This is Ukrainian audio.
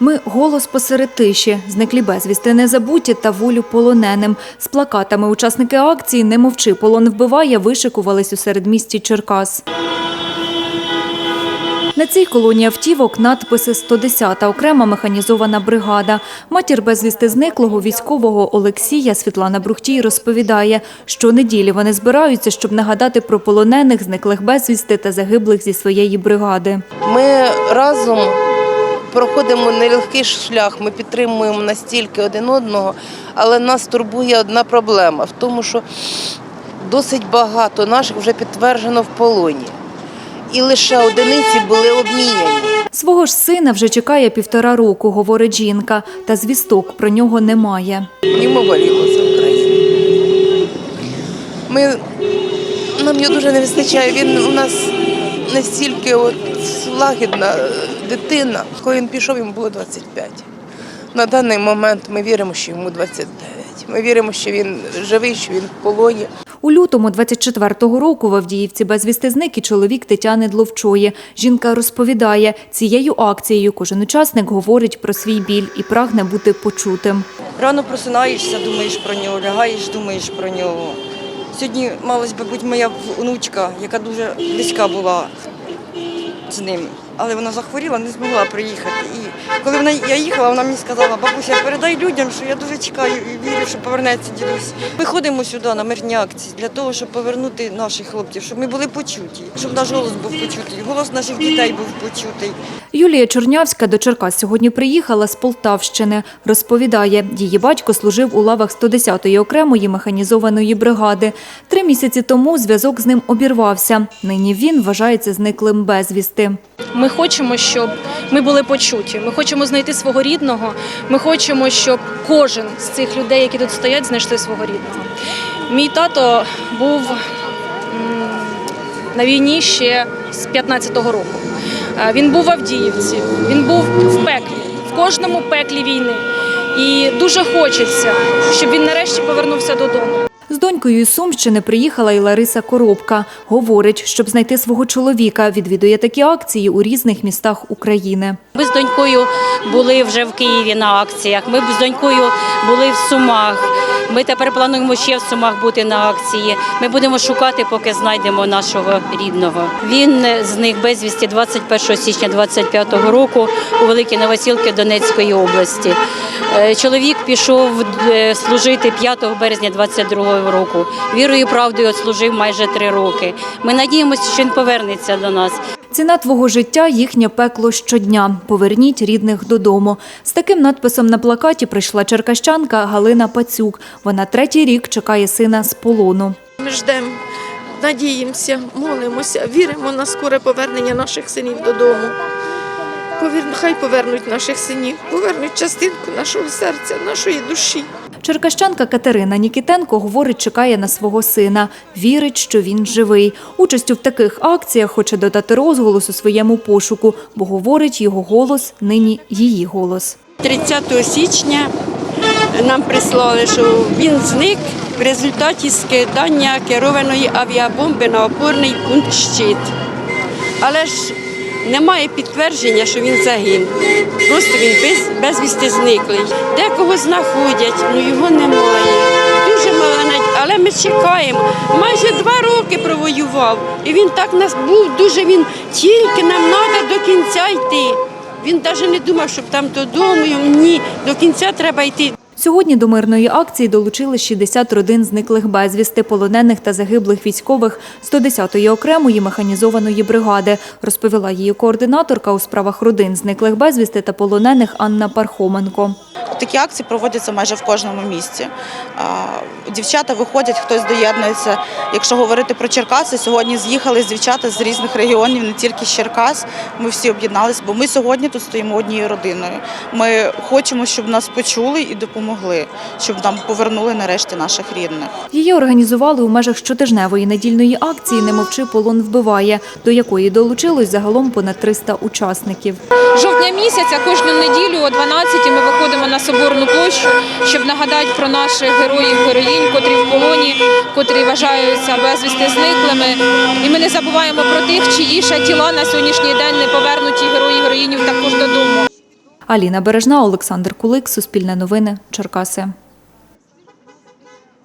Ми голос посеред тиші, зниклі безвісти незабуті та волю полоненим. З плакатами учасники акції Не мовчи, полон вбиває вишикувались у середмісті Черкас. На цій колоні автівок надписи «110-та окрема механізована бригада. Матір безвісти зниклого військового Олексія Світлана Брухтій розповідає, що неділі вони збираються, щоб нагадати про полонених, зниклих безвісти та загиблих зі своєї бригади. Ми разом проходимо нелегкий шлях, ми підтримуємо настільки один одного, але нас турбує одна проблема в тому, що досить багато наших вже підтверджено в полоні. І лише одиниці були обміняні. Свого ж сина вже чекає півтора року, говорить жінка, та звісток про нього немає. Йому боліло за Україну. Ми, нам його дуже не вистачає. Він у нас настільки от лагідна дитина. Коли він пішов, йому було 25. На даний момент ми віримо, що йому 29. Ми віримо, що він живий, що він в полоні. У лютому 24-го року в Авдіївці безвісти зник і чоловік Тетяни Дловчої. Жінка розповідає, цією акцією кожен учасник говорить про свій біль і прагне бути почутим. Рано просинаєшся, думаєш про нього, лягаєш, думаєш про нього. Сьогодні малась би бути моя онучка, яка дуже близька була з ним. Але вона захворіла, не змогла приїхати. Коли вона я їхала, вона мені сказала, бабуся, передай людям, що я дуже чекаю і вірю, що повернеться дідусь. Ми ходимо сюди на мирні акції для того, щоб повернути наших хлопців, щоб ми були почуті, щоб наш голос був почутий, голос наших дітей був почутий. Юлія Чорнявська до Черкас сьогодні приїхала з Полтавщини. Розповідає, її батько служив у лавах 110-ї окремої механізованої бригади. Три місяці тому зв'язок з ним обірвався. Нині він вважається зниклим безвісти. Ми хочемо, щоб ми були почуті. Ми хочемо знайти свого рідного. Ми хочемо, щоб кожен з цих людей, які тут стоять, знайшли свого рідного. Мій тато був на війні ще з 15-го року. Він був в Авдіївці, він був в пеклі, в кожному пеклі війни. І дуже хочеться, щоб він нарешті повернувся додому. Донькою із Сумщини приїхала і Лариса Коробка. Говорить, щоб знайти свого чоловіка, відвідує такі акції у різних містах України. Ми з донькою були вже в Києві на акціях. Ми з донькою були в Сумах. Ми тепер плануємо ще в Сумах бути на акції. Ми будемо шукати, поки знайдемо нашого рідного. Він зник безвісті 21 січня 25 року у Великій Новосілки Донецької області. Е, Чоловік пішов е, служити 5 березня 22 року. Вірою і правдою служив майже три роки. Ми надіємося, що він повернеться до нас. Ціна твого життя їхнє пекло щодня. Поверніть рідних додому. З таким надписом на плакаті прийшла черкащанка Галина Пацюк. Вона третій рік чекає сина з полону. Ми ждемо, надіємося, молимося, віримо на скоре повернення наших синів додому. Хай повернуть наших синів, повернуть частинку нашого серця, нашої душі. Черкащанка Катерина Нікітенко говорить, чекає на свого сина. Вірить, що він живий. Участю в таких акціях хоче додати розголос у своєму пошуку, бо говорить, його голос нині її голос. 30 січня нам прислали, що він зник в результаті скидання керованої авіабомби на опорний пункт щит. Але ж немає підтвердження, що він загинув. Просто він без, безвісти зниклий. Декого знаходять, ну його немає. Дуже маленький, але ми чекаємо. Майже два роки провоював. І він так нас був, дуже він тільки нам треба до кінця йти. Він навіть не думав, щоб там додому. Ні, до кінця треба йти. Сьогодні до мирної акції долучили 60 родин зниклих безвісти, полонених та загиблих військових 110-ї окремої механізованої бригади, розповіла її координаторка у справах родин зниклих безвісти та полонених Анна Пархоменко. Такі акції проводяться майже в кожному місті. Дівчата виходять, хтось доєднується. Якщо говорити про Черкаси, сьогодні з'їхали дівчата з різних регіонів, не тільки з Черкас. Ми всі об'єдналися, бо ми сьогодні тут стоїмо однією родиною. Ми хочемо, щоб нас почули і допомогли, щоб нам повернули нарешті наших рідних. Її організували у межах щотижневої недільної акції «Не мовчи, полон вбиває», до якої долучилось загалом понад 300 учасників. жовтня місяця кожну неділю о 12 ми виходимо на соборну площу, щоб нагадати про наших героїв, героїнь, котрі в полоні, котрі вважаються безвісти зниклими. І ми не забуваємо про тих, чиї ще тіла на сьогоднішній день не повернуті герої героїнів також додому. Аліна Бережна, Олександр Кулик, Суспільне новини, Черкаси.